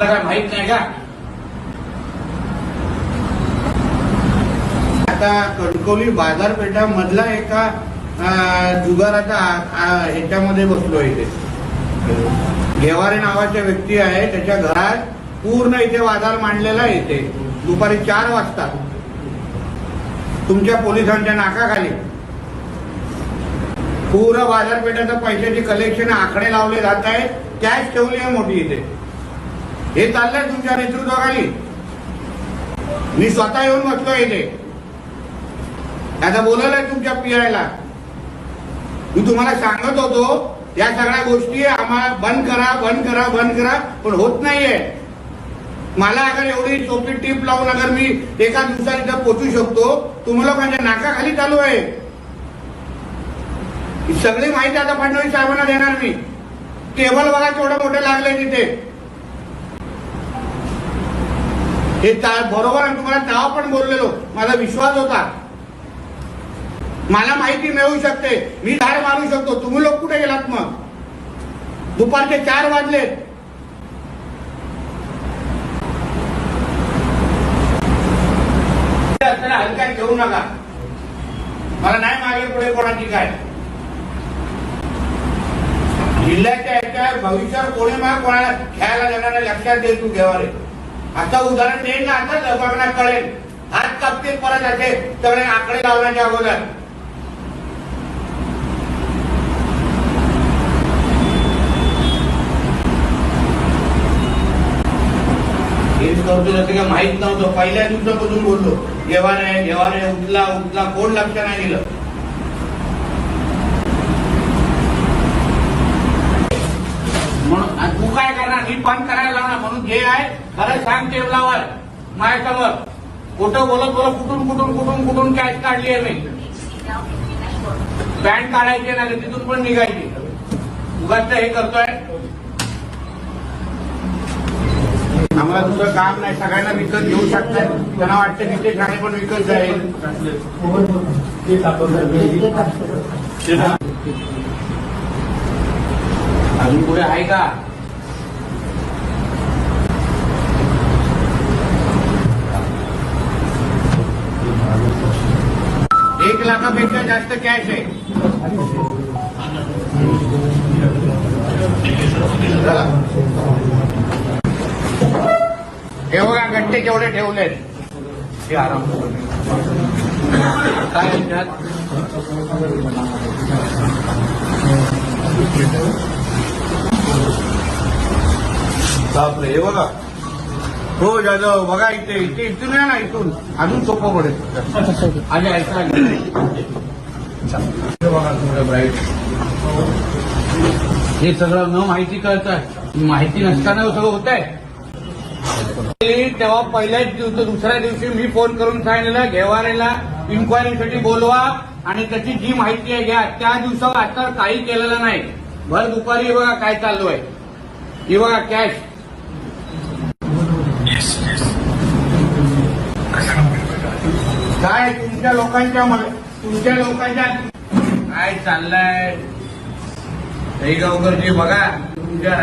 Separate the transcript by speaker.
Speaker 1: मला काय माहीत नाही का?
Speaker 2: आता कणकवली बाजारपेठामधला एका अं, जुगाराचा ह्याच्यामध्ये बसलो इथे. घेवारे नावाच्या व्यक्ती आहे त्याच्या घरात पूर्ण इथे बाजार मांडलेला आहे इथे. दुपारी चार वाजता. तुमच्या पोलिसांच्या नाकाखाली. पूर्ण बाजारपेठाचं पैशाची कलेक्शन आकडे लावले जात आहेत. कॅश ठेवली आहे मोठी इथे. हे चाललंय तुमच्या नेतृत्वाखाली. मी स्वतः येऊन बसलो इथे. आता बोलवलंय तुमच्या पीआयला मी तुम्हाला सांगत होतो या सगळ्या गोष्टी आम्हाला बंद करा बंद करा बंद करा पण होत नाहीये. मला अगर एवढी सोपी टीप लावून अगर मी एका दिवसात इथं पोचू शकतो तुम्हाला माझ्या नाकाखाली चालू आहे. सगळी माहिती आता फडणवीस साहेबांना देणार मी. टेबल बघा केवढं मोठे लागले तिथे. हे बरोबर आहे तुम्हाला तेव्हा पण बोललेलो. माझा विश्वास होता. मला माहिती मिळू शकते. मी धार मारू शकतो. तुम्ही लोक कुठे गेलात मग? दुपारचे चार वाजले. असताना हलक्यात घेऊ नका. मला नाही मागे पुढे कोणाची काय. जिल्ह्याच्या याच्या भविष्यावर कोणी मला कोणाला खेळायला देणार लक्षात दे तू घेवारे आता उदाहरण देईन ना आता लोकांना कळेल हात कापतील परत असे सगळे आकडे लावण्याच्या अगोदर. हेच करतो माहीत नव्हतं. पहिल्या दिवसापासून बोललो. जेव्हा नाही जेव्हा नाही उठला उठला कोण लक्ष नाही दिलं. म्हणून तू काय करणार? मी पण करायला लावणार. म्हणून जे आहे खरं सांग टेबलावर माझ्यासमोर कुठं बोलत बोलत कुठून कुठून कुठून कुठून कॅश काढली आहे मी? पॅन्ट काढायची नाही तिथून पण निघायची. उगाच हे करतोय. आम्हाला दुसरं काम नाही सगळ्यांना विकत घेऊ शकतात त्यांना वाटतं तिथे ठाणे पण विकत जाईल. अजून पुढे आहे का एक लाखापेक्षा जास्त कॅश आहे. चला. हे बघा गट्टे केवढे ठेवलेत. हे आराम काय म्हणतात? बापरे हे बघा. हो जाधव बघा इथे इथे इथून या ना इथून. अजून सोपं पडेल. आणि ऐका हे बघा ब्राईट हे सगळं न माहिती कळत माहिती नसताना सगळं होत आहे तेव्हा पहिल्याच दिवसा दुसऱ्या दिवशी मी फोन करून सांगितलं घेवारेला इन्क्वायरीसाठी बोलवा. आणि त्याची जी माहिती आहे घ्या. त्या दिवसावर आता काही केलेलं नाही. भर दुपारी बघा काय चालू आहे. ही बघा कॅश काय तुमच्या लोकांच्या तुमच्या लोकांच्या काय चाललंय? गावकरजी बघा तुमच्या